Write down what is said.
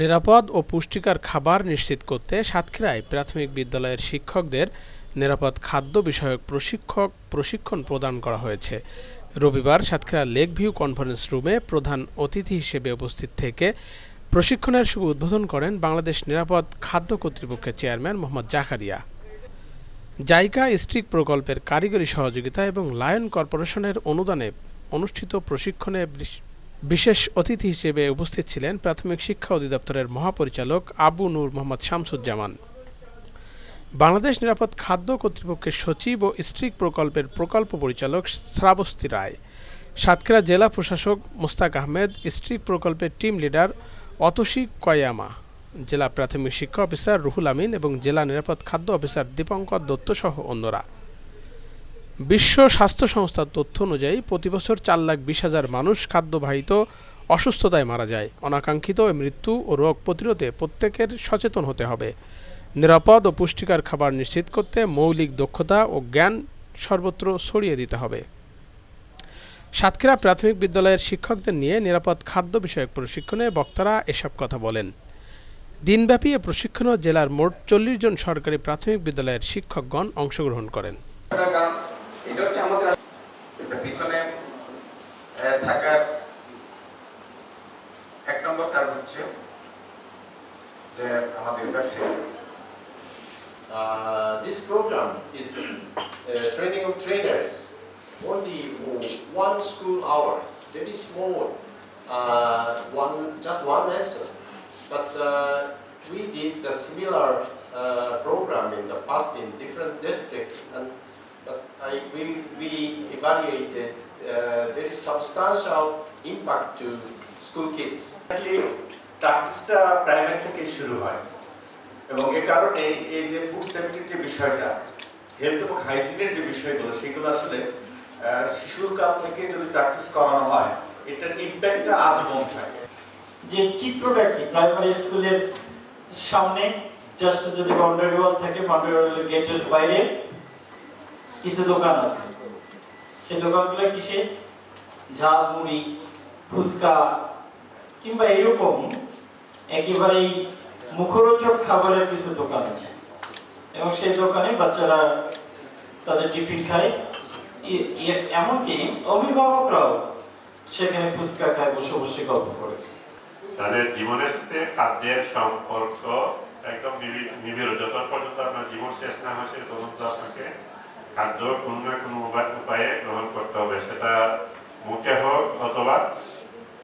নিরাপদ ও পুষ্টিকর খাবার নিশ্চিত করতে সাতক্ষীরায় প্রাথমিক বিদ্যালয়ের শিক্ষকদের নিরাপদ খাদ্য বিষয়ক প্রশিক্ষক প্রশিক্ষণ প্রদান করা হয়েছে। রবিবার সাতক্ষীরা লেক ভিউ কনফারেন্স রুমে প্রধান অতিথি হিসেবে উপস্থিত থেকে প্রশিক্ষণের শুভ উদ্বোধন করেন বাংলাদেশ নিরাপদ খাদ্য কর্তৃপক্ষের chairman Mohammad Zakaria. JICA Streak প্রকল্পের কারিগরি সহযোগিতা এবং লায়ন কর্পোরেশনের অনুদানে অনুষ্ঠিত প্রশিক্ষণে বিশেষ অতিথি হিসেবে উপস্থিত ছিলেন প্রাথমিক শিক্ষা অধিদপ্তরের মহাপরিচালক আবু নূর মোহাম্মদ শামসুজ্জামান। বাংলাদেশ নিরাপদ খাদ্য কর্তৃপক্ষের সচিব ও স্ট্রিক প্রকল্পের প্রকল্প পরিচালক শ্রাবস্তি রায়। সাতক্ষীরা জেলা প্রশাসক মুস্তাক আহমেদ স্ট্রিক প্রকল্পের টিম লিডার অতসী কয়ামা, জেলা প্রাথমিক শিক্ষা অফিসার রুহুল আমিন এবং জেলা নিরাপদ খাদ্য অফিসার দীপঙ্কর দত্ত সহ অন্যরা। বিশ্ব স্বাস্থ্য সংস্থার তথ্য অনুযায়ী প্রতি বছর চার লাখ বিশ হাজার মানুষ খাদ্যবাহিত অসুস্থতায় মারা যায়। অনাকাঙ্ক্ষিত মৃত্যু ও রোগ প্রতিরোধে প্রত্যেকের সচেতন হতে হবে। নিরাপদ ও পুষ্টিকর খাবার নিশ্চিত করতে মৌলিক দক্ষতা ও জ্ঞান সর্বত্র ছড়িয়ে দিতে হবে। সাতক্ষীরা প্রাথমিক বিদ্যালয়ের শিক্ষকদের নিয়ে নিরাপদ খাদ্য বিষয়ক প্রশিক্ষণে বক্তারা এসব কথা বলেন। দিনব্যাপী এ প্রশিক্ষণে জেলার মোট চল্লিশ জন সরকারি প্রাথমিক বিদ্যালয়ের শিক্ষকগণ অংশগ্রহণ করেন। এটা হচ্ছে আমাদের এটা পিছনে আহ, থাকার এক নম্বর কারণ হচ্ছে যে আমাদের ব্যবসায়ী Uh, this program is uh, training of trainers only for one school hour, very small, uh, one just one lesson. But uh, we did the similar uh, program in the past in different districts, and but I, We, we evaluated uh, very substantial impact to school kids. Actually, প্র্যাকটিসটা primary থেকে শুরু হয়। এবং এ কারণে এই যে food সেফটির যে বিষয়টা হেলথ এবং হাইজিনের যে বিষয়গুলো সেগুলো আসলে শিশুর কাল থেকে যদি প্র্যাকটিস করানো হয় এটার ইম্প্যাক্টটা আজীবন থাকে যে চিত্রটা কি? প্রাইমারি স্কুলের সামনে জাস্ট যদি বাউন্ডারি ওয়াল থাকে বাউন্ডারি ওয়ালের গেটের বাইরে কিছু দোকান আছে। সেই দোকানগুলো কিসে? ঝাল, মুড়ি, ফুচকা, কিংবা এরকম একেবারেই মুখরোচক খাবারের কিছু দোকান আছে। এবং সেই দোকানে বাচ্চারা তাদের টিফিন খায়। এমনকি অভিভাবকরাও সেখানে ফুচকা খায়, বসে বসে গল্প করে। তাদের জীবনের সাথে খাদ্যের সম্পর্ক একদম নিবি- নিবিড়। যত পর্যন্ত আপনার জীবন শেষ না হয় সে পর্যন্ত আপনাকে খাদ্য কোনো না কোনো উপায়- গ্রহণ করতে হবে সেটা মুখে হোক অথবা